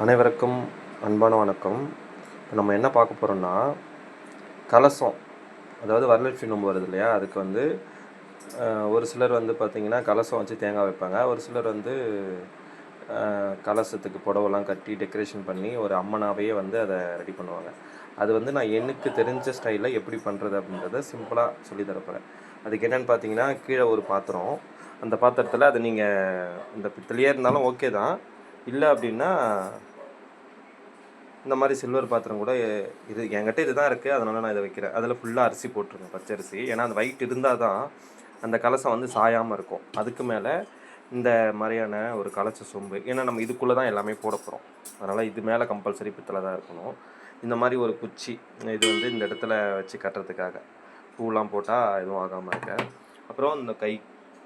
அனைவருக்கும் அன்பான வணக்கம். இப்போ நம்ம என்ன பார்க்க போகிறோம்னா கலசம். அதாவது வரலட்சுமி நோம்பு வருது இல்லையா? அதுக்கு வந்து ஒரு சிலர் வந்து பார்த்திங்கன்னா கலசம் வச்சு தேங்காய் வைப்பாங்க. ஒரு சிலர் வந்து கலசத்துக்கு புடவெல்லாம் கட்டி டெக்கரேஷன் பண்ணி ஒரு அம்மனாவே வந்து அதை ரெடி பண்ணுவாங்க. அது வந்து நான் எனக்கு தெரிஞ்ச ஸ்டைலில் எப்படி பண்ணுறது அப்படின்றத சிம்பிளாக சொல்லி தரப்போகிறேன் அதுக்கு என்னென்னு பார்த்தீங்கன்னா கீழே ஒரு பாத்திரம். அந்த பாத்திரத்தில் அது நீங்கள் இந்த பித்தளையே இருந்தாலும் ஓகே தான். இல்லை அப்படின்னா இந்த மாதிரி சில்வர் பாத்திரம் கூட இது என்கிட்ட இதுதான் இருக்குது அதனால நான் இதை வைக்கிறேன். அதில் ஃபுல்லாக அரிசி போட்டுருங்க பச்சரிசி. ஏன்னா அந்த வயிட் இருந்தால் தான் அந்த கலசம் வந்து சாயாமல் இருக்கும். அதுக்கு மேலே இந்த மாதிரியான ஒரு கலச்ச சொம்பு ஏன்னா நம்ம இதுக்குள்ளே தான் எல்லாமே போட போகிறோம் அதனால் இது மேலே கம்பல்சரி பித்தளை தான் இருக்கணும். இந்த மாதிரி ஒரு குச்சி இது வந்து இந்த இடத்துல வச்சு கட்டுறதுக்காக. பூலாம் போட்டால் எதுவும் ஆகாமல் இருக்க அப்புறம் இந்த கை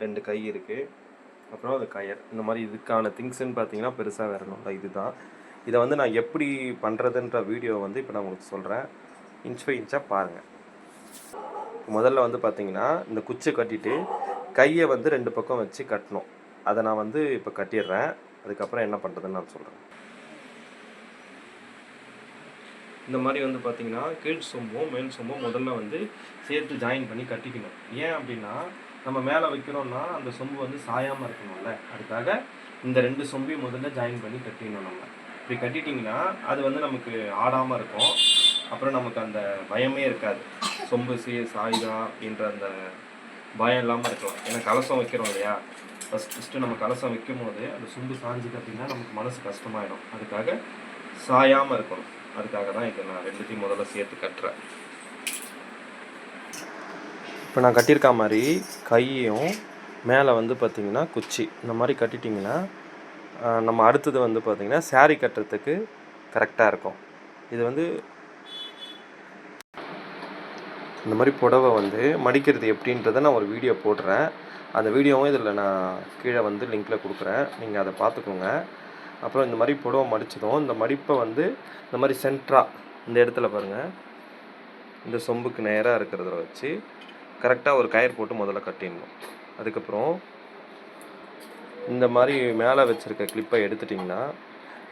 ரெண்டு கை இருக்குது அப்புறம் அது கயர் இந்த மாதிரி இதுக்கான திங்ஸ்ன்னு பார்த்தீங்கன்னா பெருசாக வேறு ஒன்றும் இல்லை. இதுதான். இதை வந்து நான் எப்படி பண்ணுறதுன்ற வீடியோ வந்து இப்போ நான் உங்களுக்கு சொல்கிறேன் இன்ச் பை இன்ச்சாக பாருங்கள் முதல்ல வந்து பார்த்தீங்கன்னா இந்த குச்சை கட்டிட்டு கையை வந்து ரெண்டு பக்கம் வச்சு கட்டணும். அதை நான் வந்து இப்போ கட்டிடுறேன். அதுக்கப்புறம் என்ன பண்ணுறதுன்னு நான் சொல்கிறேன் இந்த மாதிரி வந்து பார்த்தீங்கன்னா கீழ் சொம்பும் மேல் சொம்பும் முதல்ல வந்து சேர்த்து ஜாயின் பண்ணி கட்டிக்கணும். ஏன் அப்படின்னா நம்ம மேலே வைக்கிறோம்னா அந்த சொம்பு வந்து சாயாமல் இருக்கணும்ல. அதுக்காக இந்த ரெண்டு சொம்பையும் முதல்ல ஜாயின் பண்ணி கட்டிடணும் நம்ம. இப்படி கட்டிட்டிங்கன்னா அது வந்து நமக்கு ஆடாமல் இருக்கும். அப்புறம் நமக்கு அந்த பயமே இருக்காது. சொம்பு சீ சாயுதா அப்படின்ற அந்த பயம் இல்லாமல் இருக்கலாம். ஏன்னா கலசம் வைக்கிறோம் இல்லையா? ஃபஸ்ட் ஃபஸ்ட்டு நம்ம கலசம் வைக்கும் போது அந்த சொம்பு சாஞ்சுது அப்படின்னா நமக்கு மனசு கஷ்டமாயிடும். அதுக்காக சாயாமல் இருக்கணும். அதுக்காக தான் இதை நான் ரெண்டுத்தையும் முதல்ல சேர்த்து கட்டுறேன். இப்போ நான் கட்டியிருக்க மாதிரி கையும் மேலே வந்து பார்த்திங்கன்னா குச்சி. இந்த மாதிரி கட்டிட்டிங்கன்னா நம்ம அடுத்தது வந்து பார்த்திங்கன்னா saree கட்டுறதுக்கு கரெக்டாக இருக்கும். இது வந்து இந்த மாதிரி புடவை வந்து மடிக்கிறது எப்படின்றத நான் ஒரு வீடியோ போடுறேன். அந்த வீடியோவும் இதில் நான் கீழே வந்து லிங்க்கில் கொடுக்குறேன். நீங்கள் அதை பார்த்துக்கோங்க. அப்புறம் இந்த மாதிரி புடவை மடித்ததும் இந்த மடிப்பை வந்து இந்த மாதிரி சென்ட்ரா இந்த இடத்துல பாருங்கள் இந்த சொம்புக்கு நேராக இருக்கிறத வச்சு கரெக்டாக ஒரு கயிறு போட்டு முதல்ல கட்டிடணும். அதுக்கப்புறம் இந்த மாதிரி மேலே வச்சுருக்க கிளிப்பை எடுத்துட்டிங்கன்னா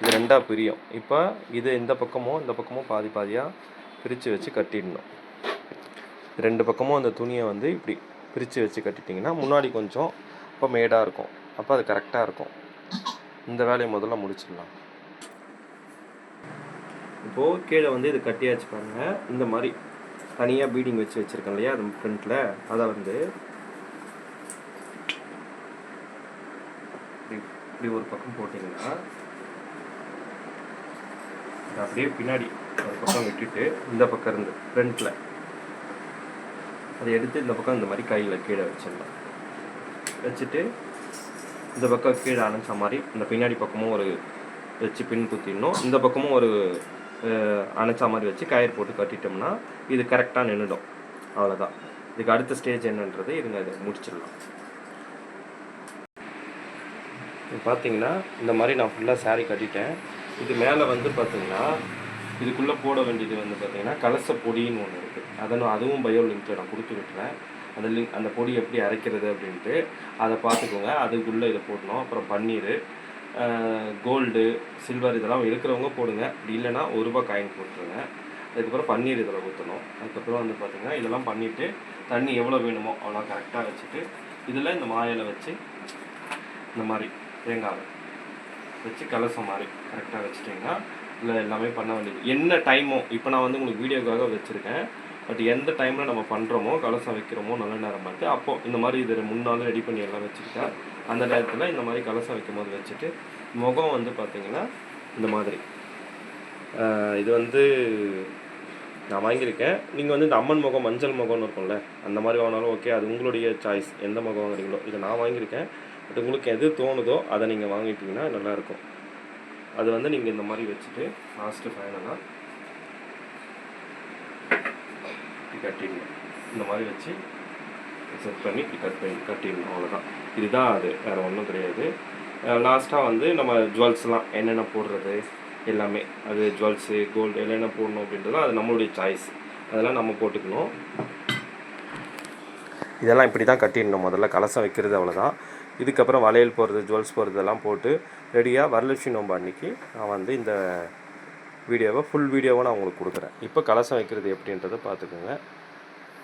இது ரெண்டாக பிரியும். இப்போ இது இந்த பக்கமும் இந்த பக்கமும் பாதி பாதியாக பிரித்து வச்சு கட்டிடணும். ரெண்டு பக்கமும் அந்த துணியை வந்து இப்படி பிரித்து வச்சு கட்டிட்டிங்கன்னா முன்னாடி கொஞ்சம் அப்போ மேடாக இருக்கும். அப்போ அது கரெக்டாக இருக்கும். இந்த வேலையை முதல்ல முடிச்சிடலாம். இப்போது கீழே வந்து இது கட்டியாச்சு பாருங்கள் இந்த மாதிரி தனியாக பீடிங் வச்சு வச்சுருக்கேன் இல்லையா அது ஃப்ரண்ட்டில் அதை வந்து இப்படி ஒரு பக்கம் போட்டிங்கன்னா அப்படியே பின்னாடி ஒரு பக்கம் விட்டுட்டு இந்த பக்கம் இருந்து ஃப்ரண்ட்டில் அதை எடுத்து இந்த பக்கம் இந்த மாதிரி கையில் கீழே வச்சிடலாம். வச்சுட்டு இந்த பக்கம் கீழே அணைச்ச மாதிரி இந்த பின்னாடி பக்கமும் ஒரு வச்சு பின் குத்திடணும். இந்த பக்கமும் ஒரு அணைச்ச மாதிரி வச்சு கயிறு போட்டு கட்டிட்டோம்னா இது கரெக்டாக நின்றுடும் அவ்வளோதான் இதுக்கு அடுத்த ஸ்டேஜ் என்னன்றது இருங்க இதை முடிச்சிடலாம். பார்த்தீங்கன்னா இந்த மாதிரி நான் ஃபுல்லாக சாரீ கட்டிட்டேன். இது மேலே வந்து பார்த்தீங்கன்னா இதுக்குள்ளே போட வேண்டியது வந்து பார்த்தீங்கன்னா கலச பொடின்னு ஒன்று இருக்குது அதை நான் அதுவும் பயோ லிங்க்கில் நான் கொடுத்து விட்டுறேன். அந்த லிங்க் அந்த பொடி எப்படி அரைக்கிறது அப்படின்ட்டு அதை பார்த்துக்கோங்க. அதுக்குள்ளே இதை போடணும். அப்புறம் பன்னீர். கோல்டு சில்வர் இதெல்லாம் இருக்கிறவங்க போடுங்க. அப்படி இல்லைன்னா ஒரு ரூபாய் காயின் போட்டுருங்க. அதுக்கப்புறம் பன்னீர் இதில் ஊற்றணும். அதுக்கப்புறம் வந்து பார்த்திங்கன்னா இதெல்லாம் பண்ணிவிட்டு தண்ணி எவ்வளோ வேணுமோ அவ்வளோ கரெக்டாக வச்சுட்டு இதில் இந்த மாயில் வச்சு இந்த மாதிரி தேங்காய் வச்சு கலசம் மாதிரி கரெக்டாக வச்சுட்டிங்கன்னா இல்லை எல்லாமே பண்ண வேண்டியது. என்ன டைமோ இப்போ நான் வந்து உங்களுக்கு வீடியோக்காக வச்சுருக்கேன். பட் எந்த டைமில் நம்ம பண்ணுறோமோ கலசம் வைக்கிறோமோ நல்ல நேரம் பார்த்து அப்போது இந்த மாதிரி இதில் முன்னாலும் ரெடி பண்ணி எல்லாம் வச்சுக்கிட்டா அந்த நேரத்தில் இந்த மாதிரி கலசம் வைக்கும் போது வச்சுட்டு முகம் வந்து பார்த்திங்கன்னா இந்த மாதிரி. இது வந்து நான் வாங்கியிருக்கேன். நீங்கள் வந்து இந்த அம்மன் முகம் மஞ்சள் முகம்னு இருக்கும்ல அந்த மாதிரி வாங்கினாலும் ஓகே அது உங்களுடைய சாய்ஸ் எந்த முகம் வாங்குறீங்களோ இதை நான் வாங்கியிருக்கேன். பட் உங்களுக்கு எது தோணுதோ அதை நீங்கள் வாங்கிட்டீங்கன்னா நல்லாயிருக்கும் அது வந்து நீங்கள் இந்த மாதிரி வச்சுட்டு லாஸ்ட்டு ஃபைனலாக இப்படி கட்டிடணும் இந்த மாதிரி வச்சு செட் பண்ணி இப்படி கட் பண்ணி கட்டிடணும் அவ்வளோதான் இதுதான் அது. வேறு ஒன்றும் கிடையாது. லாஸ்ட்டாக வந்து நம்ம ஜுவல்ஸ்லாம் என்னென்ன போடுறது? எல்லாமே. அது ஜுவல்ஸு கோல்டு என்னென்ன போடணும் அப்படின்றது அது நம்மளுடைய சாய்ஸ் அதெல்லாம் நம்ம போட்டுக்கணும். இதெல்லாம் இப்படி தான் கட்டிடணும். முதல்ல கலசம் வைக்கிறது அவ்வளோதான் இதுக்கப்புறம் வளையல் போடுறது ஜுவல்ஸ் போடுறதெல்லாம் போட்டு ரெடியாக வரலட்சுமி நோம்பு அன்னைக்கு நான் வந்து இந்த வீடியோவை ஃபுல் வீடியோவை நான் உங்களுக்கு கொடுக்குறேன். இப்போ கலசம் வைக்கிறது எப்படின்றத பார்த்துக்கோங்க.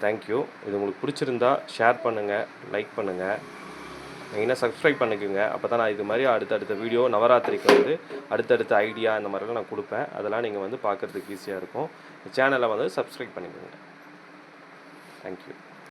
தேங்க்யூ இது உங்களுக்கு பிடிச்சிருந்தா ஷேர் பண்ணுங்கள் லைக் பண்ணுங்கள் மெயினாக சப்ஸ்கிரைப் பண்ணிக்கோங்க. அப்போ தான் நான் இது மாதிரி அடுத்தடுத்த வீடியோ நவராத்திரிக்கு வந்து அடுத்தடுத்த ஐடியா இந்த மாதிரிலாம் நான் கொடுப்பேன். அதெல்லாம் நீங்கள் வந்து பார்க்குறதுக்கு ஈஸியாக இருக்கும். சேனலை வந்து சப்ஸ்கிரைப் பண்ணிக்கோங்க. தேங்க்யூ